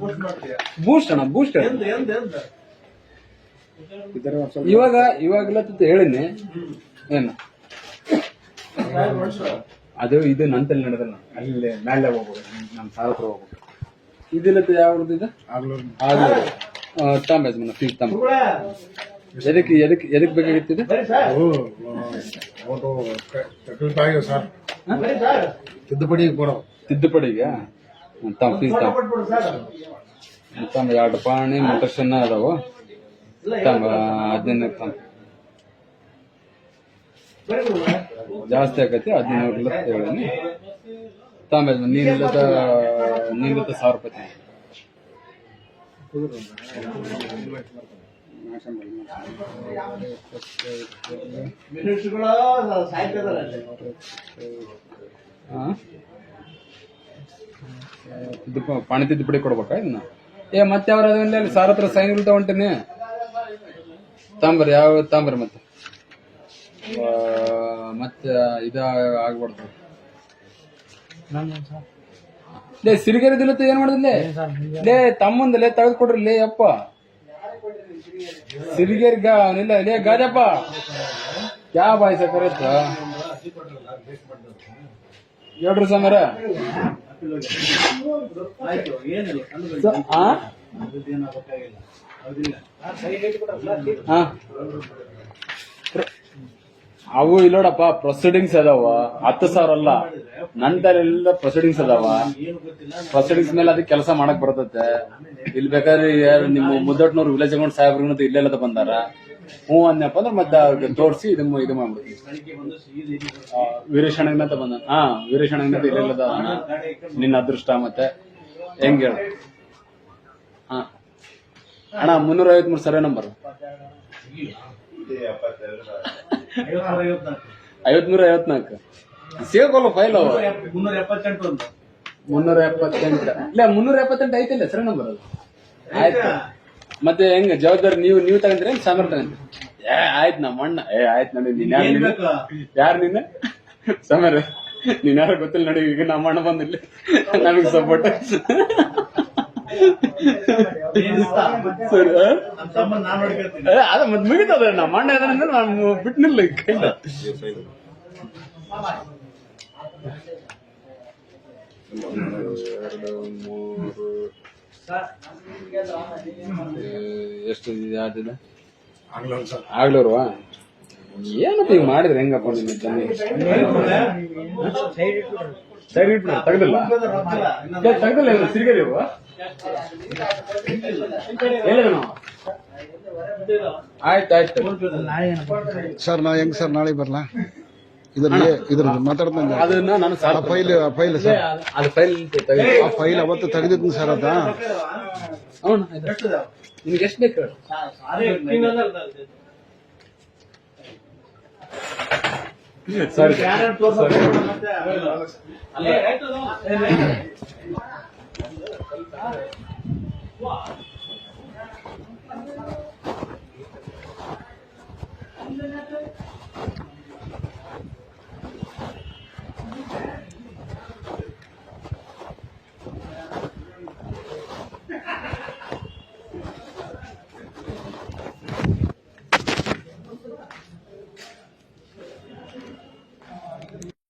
ಬೂಸ್ಟ್ ಮಾಡ್ತೀಯಾ? ಬೂಸ್ಟ್ ಅಣ್ಣ ಬೂಸ್ಟ್ ಇವಾಗ ಇವಾಗೆಲ್ಲ ಹೇಳಿನಿ ಏನು? ಅದು ಇದು ನಂತಲ್ಲಿ ನಡೆದಲ್ಲ. ಅಲ್ಲಿ ಮೇಲೆ ಹೋಗ್ಬೋದು. ನಮ್ಮ ಸಾಲ ಹೋಗ್ಬೋದು. ಇದಿಲ್ಲ ಇದಿಲ್ಲತ್ತ ಯಾವ್ದು ಇದು? ಆಗ್ಲೂ ತಾಂಬ ಯಜಮಾನ ಫೀಸ್ ತಾಂಬ ಹುಡುಗ್ರೆ, ಎದಕ್ಕೆ ಎದಕ್ಕೆ ಎದಕ್ಕೆ ಬೇಕಾಗಿತ್ತಿದೆ ಇದು? ಬರ್ರಿ ಸಾರ್. ತಿದ್ದುಪಡಿ ಕೊಡೋ. ತಿದ್ದುಪಡಿಗೆ? ತಾಂಬ. Fees sir. ತಾಂಬ ಎರಡು ಪಾಣಿ ಮಟರ್ಸನ್ನ ಅದಾವ. ತಾಂಬ ಹದಿನೈದು ತಾಂಬ. ಬರ್ರಿ ಜಾಸ್ತಿ ಆಕೈತಿ ಹದಿನೈದು ಲಕ್ಷ ಹೇಳೀನಿ ತಾಂಬ ಯಜಮಾನ ನೀನಿಲ್ಲದ ನೀನಿಲ್ಲದ ಸಾವಿರ ರೂಪಾಯಿ ಪಾಣಿ ತಿದ್ದುಪಡಿ ಕೊಡ್ಬೇಕಾ ಇದನ್ನ? ಏ, ಮತ್ತೆ ಅವ್ರ ಅದನ್ನ ಅಲ್ಲಿ ಸಾರ್ ಹತ್ರ ಸೈನ್ ತಗೊಂತೀನಿ ತಾಂಬರಿ, ಯಾವ ತಾಂಬರಿ ಮತ್ತೆ? ಮತ್ತೆ ಇದ ಆಗ್ಬಾರ್ದು. ಲೇ, ಸಿರಿಗೆರೆ ದಿಲತ್ತ ಏನ್ ಮಾಡಿದ್ಲೇ ಲೇ? ತಮ್ಮಂದಲೇ ತೆಗೆದು ಕೊಡ್ರಿ ಲೇ ಅಪ್ಪ ಸಿರಿಗೆರೆ ಗಾ ಇಲ್ಲ ಲೇ ಗಾಜಪ್ಪ. ಯಾ ಬಾಯ್ ಸಕರತ್ತ ಹೇಳ್ರಿ ಸಮರ ಹಾ. ಅವು ಇಲ್ಲೋಡಪ್ಪ ಪ್ರೊಸೀಡಿಂಗ್ಸ್ ಅದಾವ. ಹತ್ತು ಸಾವಿರ ಅಲ್ಲ. ನಂತರ ಪ್ರೊಸೀಡಿಂಗ್ಸ್ ಅದಾವ. ಪ್ರೊಸೀಡಿಂಗ್ಸ್ ಮೇಲೆ ಅದಕ್ಕೆ ಕೆಲಸ ಮಾಡಕ್ ಬರ್ತತೆ. ಇಲ್ಲಿ ಬೇಕಾದ್ರೆ ನಿಮ್ಮ ಮುದ್ದಟ್ನವ್ರು ವಿಲೇಜ್ ಅಕೌಂಟ್ ಸಾಹೇಬ್ರು ಇಲ್ಲೆಲ್ಲದ ಬಂದಾರ. ಹ್ಞೂ ಅಂದ್ನಪ್ಪ ಅಂದ್ರೆ ಮತ್ತೆ ತೋರಿಸಿ ಇದು ಇದು ಮಾಡ್ಬಿಡ್ತೀವಿ. ವೀರೇಶ್ ಬಂದ ಹಾ ವೀರೇಶ್ ಅಣ್ಣಗ್ನಂತ ಇಲ್ಲೆಲ್ಲದ ನಿನ್ನ ಅದೃಷ್ಟ ಮತ್ತೆ. ಹೆಂಗ್ ಹೇಳು? ಹಾ. ಅಣ್ಣ ಮುನ್ನೂರ ಐವತ್ಮೂರು ಸರ್ವೆ ನಂಬರ್. ಐವತ್ಮೂರ ಐವತ್ನಾಲ್ಕು. ಸೇರ್ಕೊಲ್ಲ ಫೈಲ್ ಅವ. ಮುನ್ನೂರ ಎಪ್ಪತ್ತೆಂಟು ಒಂದು ಮುನ್ನೂರ ಎಪ್ಪತ್ತೆಂಟು ಇಲ್ಲ ಮುನ್ನೂರ ಎಪ್ಪತ್ತೆಂಟು ಐತಿಲ್ಲ ಸರಿ ನಂಬರ್ ಅದು. ಆಯ್ತು. ಮತ್ತೆ ಹೆಂಗ ಜವಾಬ್ದಾರಿ ನೀವು ನೀವು ತಗೊಂಡ್ರೆ ಸಾಮರ್ ತಗೊಂಡ್ರಿ? ಏ ಆಯ್ತು ನಮ್ಮ ಅಣ್ಣ. ಏ ಆಯ್ತು ನೋಡಿ ನೀನ್ ಯಾರು ಬೇಕು? ಯಾರು ನಿನ್ನ? ಸಮರ ನೀನ್ ಯಾರು ಗೊತ್ತಿಲ್ಲ ನೋಡಿ ಈಗ ನಮ್ಮ ಅಣ್ಣ ಬಂದಿಲ್ಲ. ನಮಗೆ ಸಪೋರ್ಟ್? ಸರಿ ಅದ ಮತ್ ಮುಗಿತದ ನಮ್ಮ ಅಣ್ಣ ಅದನ್ನ ನಾನು ಬಿಟ್ನಿಲ್ಲ ಕೈಲ ಎಷ್ಟು ಆಗ್ಲೂರ್ವಾ? ಏನಪ್ಪ ಈಗ ಮಾಡಿದ್ರೆ ಹೆಂಗಪ್ಪ ನಿಮ್ಮ ಜನ ಸೈಡ್ ಇಟ್ಟು ತೆಗ್ದಿಲ್ಲ ನಾವು ಆಯ್ತು ಆಯ್ತು ಸರ್ ನಾ ಹೆಂಗ್ ಸರ್ ನಾಳೆ ಬರಲಾ ಇದ್ರ ಇದ್ರ ಮಾತಾಡ್ತಂಗ ಅದನ್ನ ನಾನು ಸರ್ ಫೈಲ್ ಫೈಲ್ ಸರ್ ಅದು ಫೈಲ್ ಆ ಫೈಲ್ ಅವತ್ತು ತೆಗೆದಿದ್ದೀನಿ ಸರ್ ಅದ ಅವನು ಸರಿ. ಸರಿ.